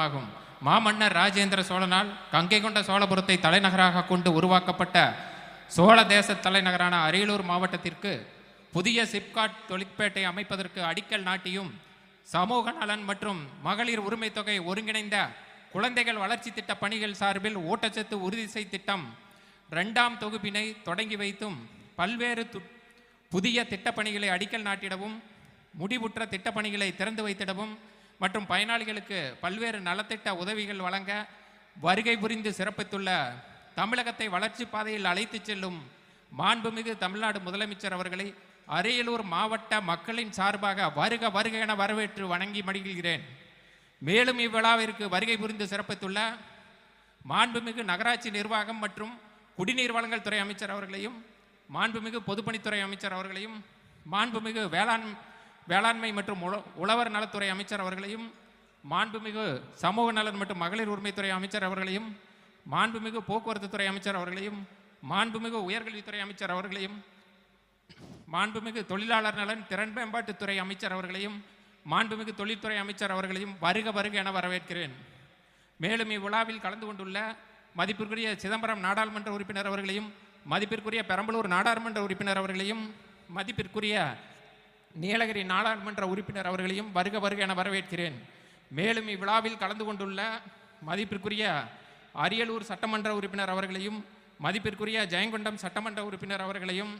மாவட்டமாகும் மாமன்னர் ராஜேந்திர சோழனால் கங்கை கொண்ட சோழபுரத்தை தலைநகராக கொண்டு உருவாக்கப்பட்ட சோழ தேச தலைநகரான அரியலூர் மாவட்டத்திற்கு புதிய சிப்காட் தொழிற்பேட்டை அமைப்பதற்கு அடிக்கல் நாட்டியும் சமூக நலன் மற்றும் மகளிர் உரிமை தொகை ஒருங்கிணைந்த குழந்தைகள் வளர்ச்சி திட்ட பணிகள் சார்பில் ஊட்டச்சத்து உறுதிசை திட்டம் இரண்டாம் தொகுப்பினை தொடங்கி வைத்தும் பல்வேறு புதிய திட்டப்பணிகளை அடிக்கல் நாட்டிடவும் முடிவுற்ற திட்டப்பணிகளை திறந்து வைத்திடவும் மற்றும் பயனாளிகளுக்கு பல்வேறு நலத்திட்ட உதவிகள் வழங்க வருகை புரிந்து சிறப்பித்துள்ள தமிழகத்தை வளர்ச்சி பாதையில் அழைத்துச் செல்லும் மாண்புமிகு தமிழ்நாடு முதலமைச்சர் அவர்களை அரியலூர் மாவட்ட மக்களின் சார்பாக வருக வருக என வரவேற்று வணங்கி மடிகிறேன் மேலும் இவ்விழாவிற்கு வருகை புரிந்து சிறப்பித்துள்ள மாண்புமிகு நகராட்சி நிர்வாகம் மற்றும் குடிநீர் வழங்கல் துறை அமைச்சர் அவர்களையும் மாண்புமிகு பொதுப்பணித்துறை அமைச்சர் அவர்களையும் மாண்புமிகு வேளாண் வேளாண்மை மற்றும் உழவர் நலத்துறை அமைச்சர் அவர்களையும் மாண்புமிகு சமூக நலன் மற்றும் மகளிர் உரிமைத்துறை அமைச்சர் அவர்களையும் மாண்புமிகு போக்குவரத்து துறை அமைச்சர் அவர்களையும் மாண்புமிகு உயர்கல்வித்துறை அமைச்சர் அவர்களையும் மாண்புமிகு தொழிலாளர் நலன் திறன் மேம்பாட்டுத்துறை அமைச்சர் அவர்களையும் மாண்புமிகு தொழில்துறை அமைச்சர் அவர்களையும் வருக வருக என வரவேற்கிறேன். மேலும் இவ்விழாவில் கலந்து கொண்டுள்ள மதிப்பிற்குரிய சிதம்பரம் நாடாளுமன்ற உறுப்பினர் அவர்களையும் மதிப்பிற்குரிய பெரம்பலூர் நாடாளுமன்ற உறுப்பினர் அவர்களையும் மதிப்பிற்குரிய நீலகிரி நாடாளுமன்ற உறுப்பினர் அவர்களையும் வருக வருக என வரவேற்கிறேன். மேலும் இவ்விழாவில் கலந்து கொண்டுள்ள மதிப்பிற்குரிய அரியலூர் சட்டமன்ற உறுப்பினர் அவர்களையும் மதிப்பிற்குரிய ஜெயங்கொண்டம் சட்டமன்ற உறுப்பினர் அவர்களையும்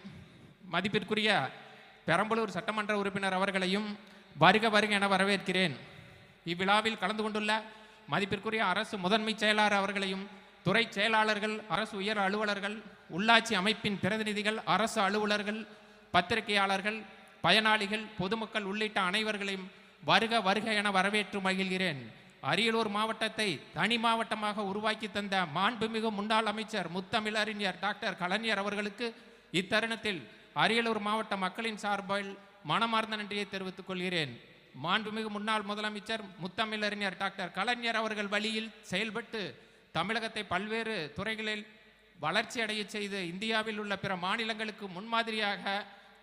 மதிப்பிற்குரிய பெரம்பலூர் சட்டமன்ற உறுப்பினர் அவர்களையும் வருக வருக என வரவேற்கிறேன். இவ்விழாவில் கலந்து கொண்டுள்ள மதிப்பிற்குரிய அரசு முதன்மை செயலாளர் அவர்களையும் துறை செயலாளர்கள் அரசு உயர் அலுவலர்கள் உள்ளாட்சி அமைப்பின் பிரதிநிதிகள் அரசு அலுவலர்கள் பத்திரிகையாளர்கள் பயனாளிகள் பொதுமக்கள் உள்ளிட்ட அனைவர்களையும் வருக வருக என வரவேற்று மகிழ்கிறேன். அரியலூர் மாவட்டத்தை தனி மாவட்டமாக உருவாக்கி தந்த மாண்புமிகு முன்னாள் அமைச்சர் முத்தமிழறிஞர் டாக்டர் கலைஞர் அவர்களுக்கு இத்தருணத்தில் அரியலூர் மாவட்ட மக்களின் சார்பில் மனமார்ந்த நன்றியை தெரிவித்துக் கொள்கிறேன். மாண்புமிகு முன்னாள் முதலமைச்சர் முத்தமிழறிஞர் டாக்டர் கலைஞர் அவர்கள் வழியில் செயல்பட்டு தமிழகத்தை பல்வேறு துறைகளில் வளர்ச்சி அடைய செய்து இந்தியாவில் உள்ள பிற மாநிலங்களுக்கு முன்மாதிரியாக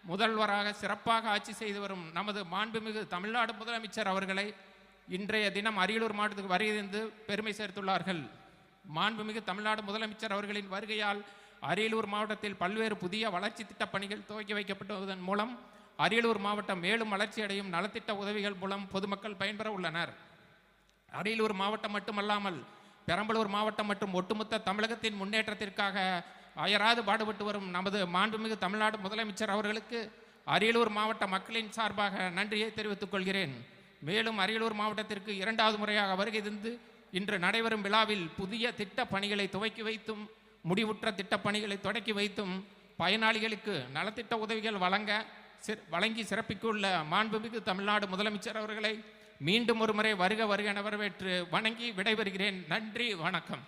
முதல்வராக சிறப்பாக ஆட்சி செய்து வரும் நமது மாண்புமிகு தமிழ்நாடு முதலமைச்சர் அவர்களை இன்றைய தினம் அரியலூர் மாவட்டத்துக்கு வருகிறது பெருமை சேர்த்துள்ளார்கள். மாண்புமிகு தமிழ்நாடு முதலமைச்சர் அவர்களின் வருகையால் அரியலூர் மாவட்டத்தில் பல்வேறு புதிய வளர்ச்சி திட்டப் பணிகள் துவக்கி வைக்கப்பட்டுவதன் மூலம் அரியலூர் மாவட்டம் மேலும் வளர்ச்சி அடையும் நலத்திட்ட உதவிகள் மூலம் பொதுமக்கள் பயன்பெற உள்ளனர். அரியலூர் மாவட்டம் மட்டுமல்லாமல் பெரம்பலூர் மாவட்டம் மற்றும் ஒட்டுமொத்த தமிழகத்தின் முன்னேற்றத்திற்காக அயராது பாடுபட்டு வரும் நமது மாண்புமிகு தமிழ்நாடு முதலமைச்சர் அவர்களுக்கு அரியலூர் மாவட்ட மக்களின் சார்பாக நன்றியை தெரிவித்துக் கொள்கிறேன். மேலும் அரியலூர் மாவட்டத்திற்கு இரண்டாவது முறையாக வருகை தந்து இன்று நடைபெறும் விழாவில் புதிய திட்ட பணிகளை துவக்கி வைத்தும் முடிவுற்ற திட்ட பணிகளை தொடக்கி வைத்தும் பயனாளிகளுக்கு நலத்திட்ட உதவிகள் வழங்க சிற்- வழங்கி சிறப்பிக்குள்ள மாண்புமிகு தமிழ்நாடு முதலமைச்சர் அவர்களை மீண்டும் ஒருமுறை வருக வருக என வரவேற்று வணங்கி விடைபெறுகிறேன். நன்றி வணக்கம்.